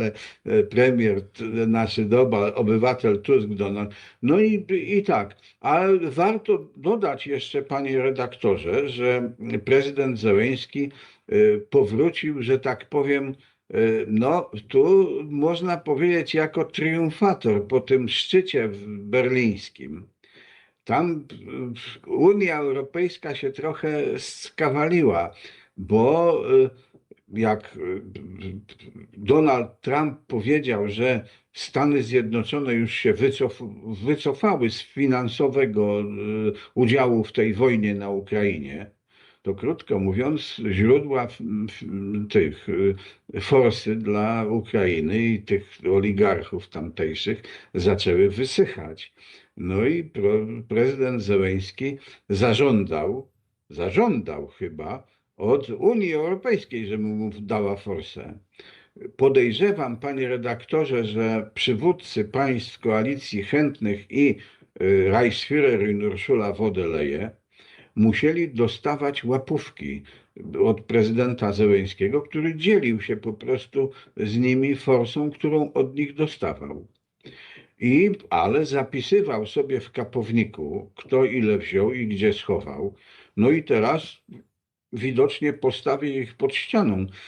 ale e, premier nasz doba, obywatel Tusk Donald. No i, i tak, ale warto dodać jeszcze, panie redaktorze, że prezydent Zełenski e, powrócił, że tak powiem, e, no tu można powiedzieć jako triumfator po tym szczycie berlińskim. Tam Unia Europejska się trochę skawaliła, bo jak e, Donald Trump powiedział, że Stany Zjednoczone już się wycof wycofały z finansowego e, udziału w tej wojnie na Ukrainie, to krótko mówiąc, źródła tych e, forsy dla Ukrainy i tych oligarchów tamtejszych zaczęły wysychać. No i prezydent Zełenski zażądał, zażądał chyba od Unii Europejskiej, żeby mu dała forsę. Podejrzewam, panie redaktorze, że przywódcy państw koalicji chętnych i y, Reichsführer i Urszula Wodeleje musieli dostawać łapówki od prezydenta Zełenskiego, który dzielił się po prostu z nimi forsą, którą od nich dostawał. I, ale zapisywał sobie w kapowniku, kto ile wziął i gdzie schował. No i teraz widocznie postawił ich pod ścianą.